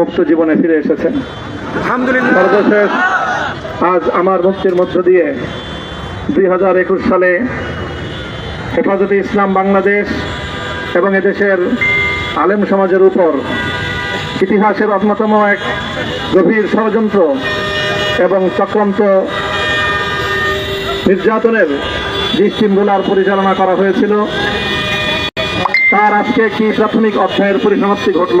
মুক্ত জীবনে ফিরে এসেছেন। সর্বশেষ আজ আমার মুক্তির মধ্য দিয়ে দুই হাজার একুশ সালে হেফাজতে ইসলাম বাংলাদেশ এবং এদেশের আলেম সমাজের উপর ইতিহাসের অন্যতম এক গভীর ষড়যন্ত্র এবং চক্রান্ত নির্যাতনের যে স্টিমগুলার পরিচালনা করা হয়েছিল। তার আজকে কি প্রাথমিক অধ্যায়ের পরিসমাপ্তি ঘটল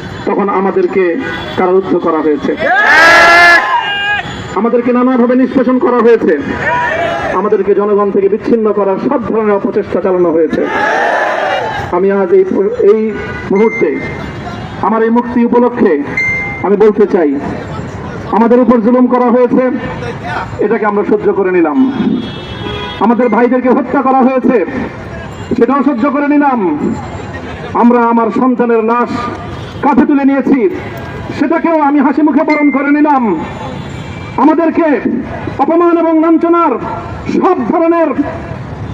তখন আমাদেরকে কারারুদ্ধ করা হয়েছে। আমাদেরকে নানাভাবে নিষ্পেষণ করা হয়েছে। আমাদেরকে জনগণ থেকে বিচ্ছিন্ন করার সব ধরনের অপচেষ্টা চালানো হয়েছে। আমি আজ এই এই মুহূর্তে, আমার এই মুক্তি উপলক্ষে আমি বলতে চাই, আমাদের উপর জুলুম করা হয়েছে, এটাকে আমরা সহ্য করে নিলাম। আমাদের ভাইদেরকে হত্যা করা হয়েছে, সেটাও সহ্য করে নিলাম। আমরা আমার সন্তানের লাশ কাঁধে তুলে নিয়েছি। সেটাকেও আমি হাসি মুখে বরণ করে নিলাম। আমাদেরকে অপমান এবং লাঞ্ছনার সব ধরনের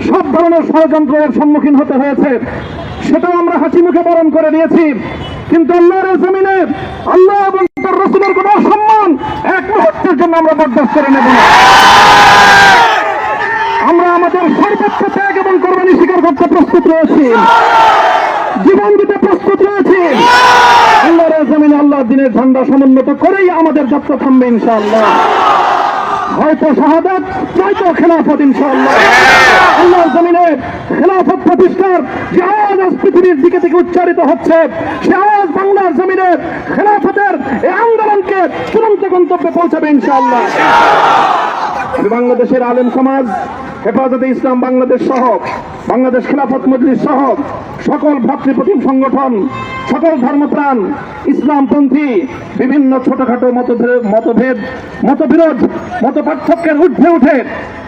সব ধরনের ষড়যন্ত্রের সম্মুখীন হতে হয়েছে। সেটাও আমরা হাসি মুখে বরণ করে নিয়েছি। কিন্তু আল্লাহর জমিনে আল্লাহ এবং তার রসুলের কোনো সম্মান এক মুহূর্তের জন্য আমরা বরদাস্ত করে নেব না আমরা আমাদের সর্বোচ্চ ত্যাগ এবং কোরবানি স্বীকার করতে প্রস্তুত রয়েছি জীবন দিতে প্রস্তুত রয়েছি আল্লাহর এই জমিনে দিনের ঝান্ডা সমুন্নত করেই আমাদের যাত্রা থামবে ইনশাআল্লাহ। হয়তো শাহাদাত, নয়তো খেলাফত ইনশাআল্লাহ। আল্লাহর জমিনে খেলাফত প্রতিষ্ঠার যে আওয়াজ আজ পৃথিবীর দিকে থেকে উচ্চারিত হচ্ছে, সে আওয়াজ বাংলার জমিনে খেলাফতের এই আন্দোলনকে চূড়ান্ত গন্তব্যে পৌঁছাবে ইনশাআল্লাহ। বাংলাদেশের আলেম সমাজ, হেফাজতে ইসলাম বাংলাদেশ সহ বাংলাদেশ খেলাফত মজলিস সহ সকল ভাতৃপ্রতিম সংগঠন, সকল ধর্মপ্রাণ, ইসলামপন্থী, বিভিন্ন ছোটখাটো মতভেদ মতভেদ, মতবিরোধ মত পার্থক্যের উঠে উঠে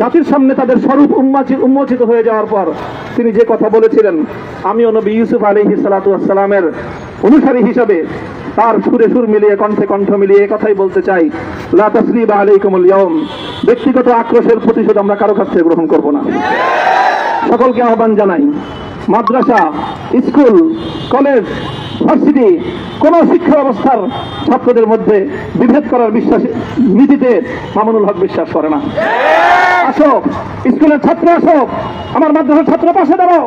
জাতির সামনে তাদের স্বরূপ উন্মোচিত উন্মোচিত হয়ে যাওয়ার পর তিনি যে কথা বলেছিলেন, আমিও নবী ইউসুফ আলহি সালাতামের অনুসারী হিসাবে তার সুরে সুর মিলিয়ে, কণ্ঠে কণ্ঠ মিলিয়ে কথাই বলতে চাই, লা তাসরিবা আলাইকুমুল ইয়াউম, ব্যক্তিগত আক্রোশের প্রতিশোধ আমরা কারও কাছ থেকে গ্রহণ করব না। সকলকে আহ্বান জানাই, মাদ্রাসা, স্কুল, কলেজ, ভার্সিটি, কোন শিক্ষা ব্যবস্থার ছাত্রদের মধ্যে বিভেদ করার বিশ্বাস, নীতিতে মামুনুল হক বিশ্বাস করে না। আসো। স্কুলের ছাত্র আসো। আমার মাদ্রাসার ছাত্র পাশে দাঁড়াও।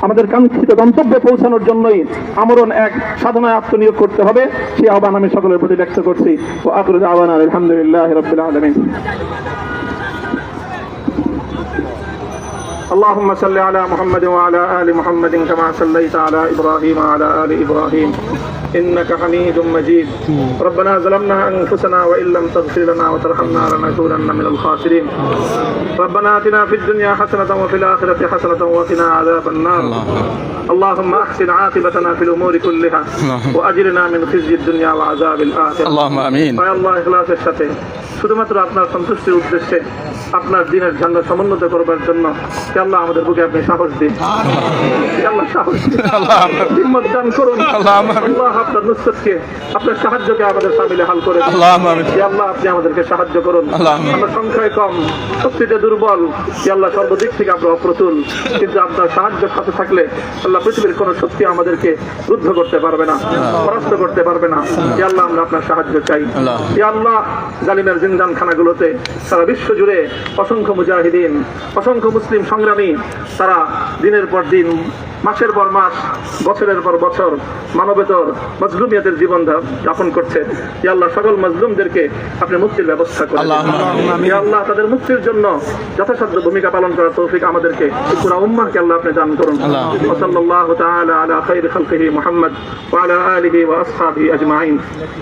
আমাদের কাঙ্ক্ষিত গন্তব্যে পৌঁছানোর জন্যই আমরণ এক সাধনায় আত্মনিয়োগ করতে হবে সেই আহ্বান আমি সকলের প্রতি ব্যক্ত করছি ও আকুর আহ্বান আলহামদুলিল্লাহ রবিল আলমিন اللهم صل على محمد وعلى ال محمد كما صليت على ابراهيم وعلى ال ابراهيم انك حميد مجيد ربنا ظلمنا انفسنا وان لم تغفر لنا وترحمنا لنكونن من الخاسرين ربنا اتنا في الدنيا حسنه وفي الاخره حسنه وقنا عذاب النار اللهم احسن عاقبتنا في الامور كلها واجرنا من خزي الدنيا وعذاب الاخره اللهم امين আয় আল্লাহ ইখলাসের সাথে শুধুমাত্র আপনার সন্তুষ্টির উদ্দেশ্যে আপনার দিনের ঝান্ডা সমুন্নত করবার জন্য হে আল্লাহ আমাদের বুকে আপনি সাহস দিন হে আল্লাহ সাহস দিন হিম্মত দান করুন আল্লাহুম্মা আমিন। আল্লাহ আপনার নুসরতকে আপনার সাহায্যকে আমাদের সামিলে হাল করে আল্লাহ আপনি আমাদেরকে সাহায্য করুন। আমরা সংখ্যায় কম শক্তিতে দুর্বল। আল্লাহ সর্বদিক থেকে আমরা অপ্রতুল। কিন্তু আপনার সাহায্য সাথে থাকলে আল্লাহ পৃথিবীর কোন শক্তি আমাদেরকে রুদ্ধ করতে পারবে না পরাস্ত করতে পারবে না। আল্লাহ আমরা আপনার সাহায্য চাই। আল্লাহ জালিমের জিন্দান খানাগুলোতে সারা বিশ্ব জুড়ে অসংখ্য মুজাহিদিন অসংখ্য মুসলিম সংগ্রামী তারা দিনের পর দিন মাসের পর মাস বছরের পর বছর মানবেতর মজলুমিয়াদের জীবন যাপন করছে। আল্লাহ সকল মজলুমদেরকে আপনি মুক্তির ব্যবস্থা করেন। আল্লাহ তাদের মুক্তির জন্য যথাসাধ্য ভূমিকা পালন করার তৌফিক আমাদেরকে পুরা উম্মাকে আল্লাহ আপনি দান করুন। তাআলা আলা খাইর খালকিহি মুহাম্মদ ওয়া আলা আলিহি ওয়া আসহাবিহি আজমাইন।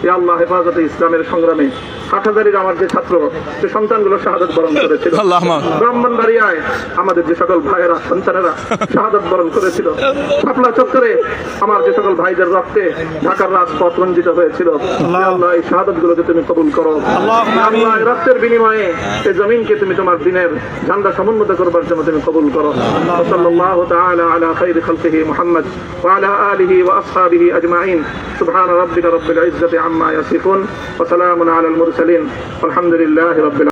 ইয়া আল্লাহ হেফাজতে ইসলামের সংগ্রামে হাটহাজারির আমার যে ছাত্র সে সন্তানগুলো শাহাদত বরণ করেছিল ব্রাহ্মণবাড়িয়ায় আমাদের যে সকল ভাইয়েরা সন্তানেরা শাহাদত বরণ করেছিল শাপলা চত্বরে আমার যে সকল ভাইদের রক্তে ঢাকার রাজপথ রঞ্জিত হয়েছিল হে আল্লাহ এই শাহাদত গুলোকে তুমি কবুল করো আল্লাহ এই রক্তের বিনিময়ে এই জমিনকে তুমি তোমার দিনের ঝান্ডা সমুন্নত করবার জন্য তুমি কবুল করো সাল্লাল্লাহু তাআলা আলা খাইরি খালকিহি মুহাম্মদ ওয়া আলা আলিহি ওয়া আসহাবিহি আজমাইন সুবহান রাব্বিকা রাব্বিল ইজ্জাতি আম্মা ইয়াসিফুন ওয়া সালামুন আলাল মুরসালিন والحمد لله رب العالمين